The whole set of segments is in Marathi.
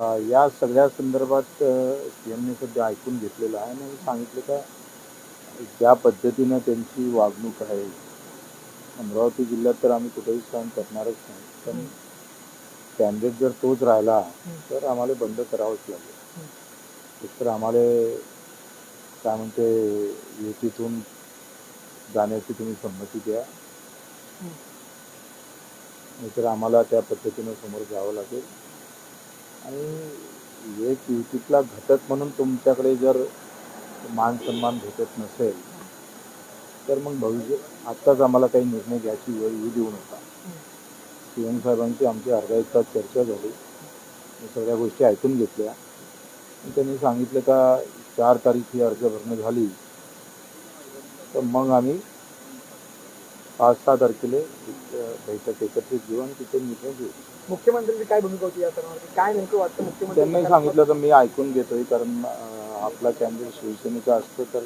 या सगळ्या संदर्भात सी एमने सध्या ऐकून घेतलेलं आहे आणि सांगितलं का ज्या पद्धतीनं त्यांची वागणूक आहे. अमरावती जिल्ह्यात तर आम्ही कुठेही सहन करणारच नाही. पण कॅन्डिडेट जर तोच राहिला तर आम्हाला बंद करावंच लागेल. एकतर आम्हाला काय म्हणते युतीतून जाण्याची तुम्ही संमती द्या. नाहीतर आम्हाला त्या पद्धतीनं समोर जावं लागेल. आणि एक युतीतला घटक म्हणून तुमच्याकडे जर मान सन्मान भेटत नसेल तर मग भविष्य आत्ताच आम्हाला काही निर्णय घ्यायची वेळ येऊ देऊ नका. सीएम साहेबांची आमची अर्धा एक तास चर्चा झाली. मी सगळ्या गोष्टी ऐकून घेतल्या. त्यांनी सांगितलं का चार तारीख ही अर्ज भरणं झाली. तर मग आम्ही पाच सहा तारखेला बैठक एकत्रित घेऊ आणि तिथे निर्णय घेऊ मुख्यमंत्र्यांची काय भूमिका होती या सर्वांवरती काय नेमकं वाटतं मुख्यमंत्री त्यांनी सांगितलं तर मी ऐकून घेतोय कारण आपला कॅन्डिडेट शिवसेनेचा असतं तर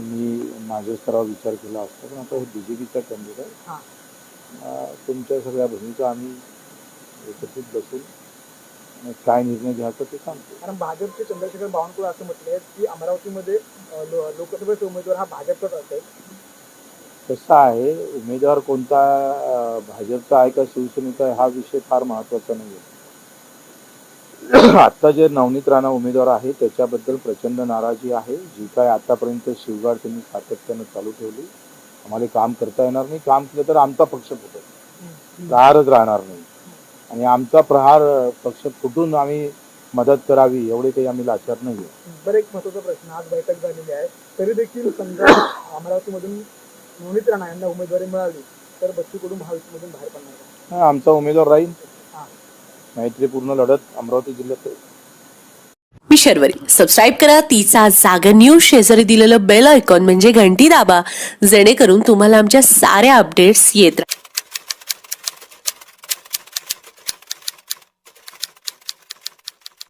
मी माझ्या स्तरावर विचार केला असता. पण आता हे बी जे पीचा कॅन्डिडेट आहे. हां. तुमच्या सगळ्या भूमिका आम्ही एकत्रित बसून काय निर्णय घ्यायचा ते सांगतो. कारण भाजपचे चंद्रशेखर बावनकुळे असं म्हटले की अमरावतीमध्ये लोकसभेचे उमेदवार हा भाजपचाच असेल. कसं आहे उमेदवार कोणता भाजपचा आहे का शिवसेनेचा आहे हा विषय फार महत्त्वाचा नाही आता आत्ता जे नवनीत राणा उमेदवार आहे त्याच्याबद्दल प्रचंड नाराजी आहे. जी काय आतापर्यंत शिवगाड त्यांनी सातत्यानं चालू ठेवली आम्हाला काम करता येणार नाही. काम केलं तर आमचा पक्ष फुटेल. प्रहारच राहणार नाही. आणि आमचा प्रहार पक्ष फुटून आम्ही मदत करावी एवढे काही आम्ही लाचार नाही बरं एक महत्त्वाचा प्रश्न. आज बैठक झालेली आहे. तरी देखील समजा अमरावतीमधून नवनीत राणा यांना उमेदवारी मिळाली तर महायुतीमधून बाहेर पडणार का? हा, आमचा उमेदवार राहील हां. मैत्रीपूर्ण लढत अमरावती जिल्ह्यात. मी शर्वरी सबस्क्राईब करा तिचा जागर न्यूज शेजारी दिलेलं बेल आयकॉन म्हणजे घंटी दाबा जेणेकरून तुम्हाला आमच्या साऱ्या अपडेट्स येत राहतील